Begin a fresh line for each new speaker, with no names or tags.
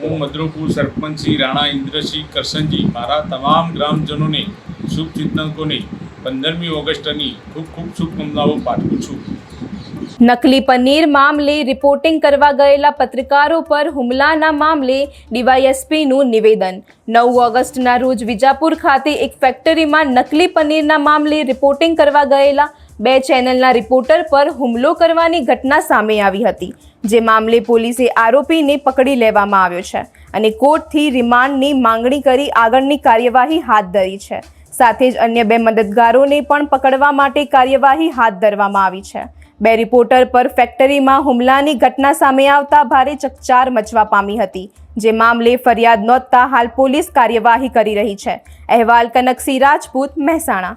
હું મદ્રોપુર સરપંચ રાણા ઇન્દ્રસિંહ કરસનજી, મારા તમામ ગ્રામજનોને શુભચિંતકોને પંદરમી ઓગસ્ટની ખૂબ ખૂબ શુભકામનાઓ પાઠવું છું.
નકલી પનીર મામલે રિપોર્ટિંગ કરવા ગયેલા પત્રકારો પર હુમલાના મામલે ડીવાયએસપીનું નિવેદન. નવ ઓગસ્ટના રોજ વિજાપુર ખાતે એક ફેક્ટરીમાં નકલી પનીરના મામલે રિપોર્ટિંગ કરવા ગયેલા બે ચેનલના રિપોર્ટર પર હુમલો કરવાની ઘટના સામે આવી હતી, જે મામલે પોલીસે આરોપીને પકડી લેવામાં આવ્યો છે અને કોર્ટથી રિમાન્ડની માંગણી કરી આગળની કાર્યવાહી હાથ ધરી છે. સાથે જ અન્ય બે મદદગારોને પણ પકડવા માટે કાર્યવાહી હાથ ધરવામાં આવી છે. બે રિપોર્ટર પર ફેક્ટરીમાં હુમલાની ઘટના સામે આવતા ભારે ચકચાર મચવા પામી હતી, જે મામલે ફરિયાદ નોંધતા હાલ પોલીસ કાર્યવાહી કરી રહી છે. અહેવાલ કનકસિંહ રાજપૂત મહેસાણા.